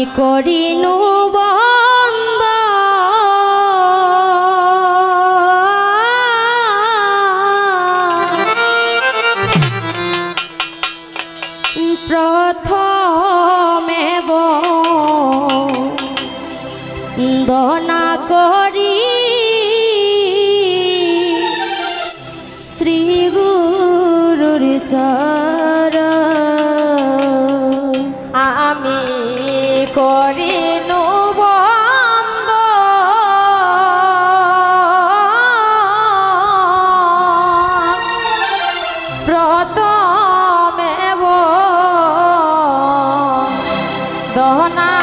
আমি করিনু বন্ধ প্রথমে বন্দনা করি শ্রী গুরুর চা না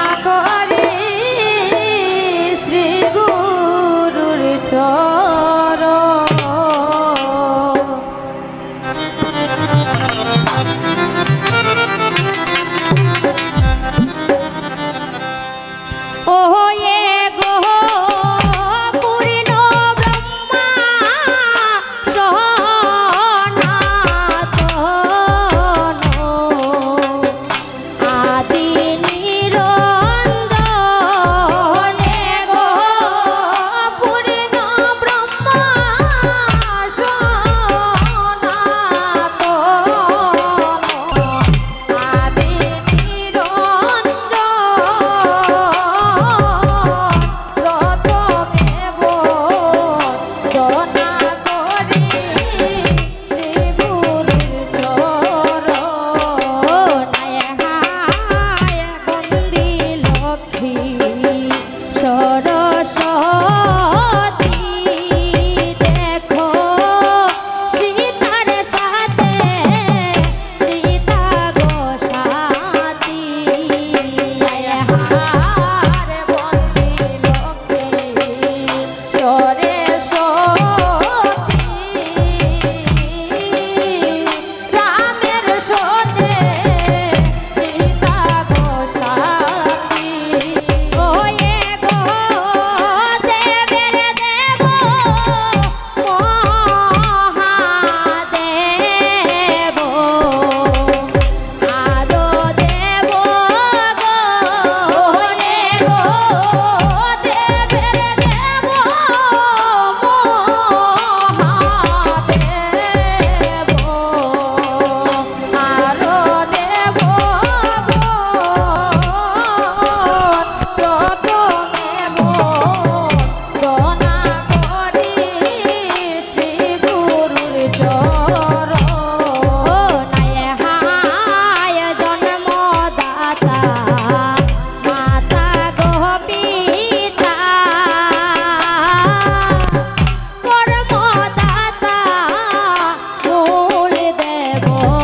Oh.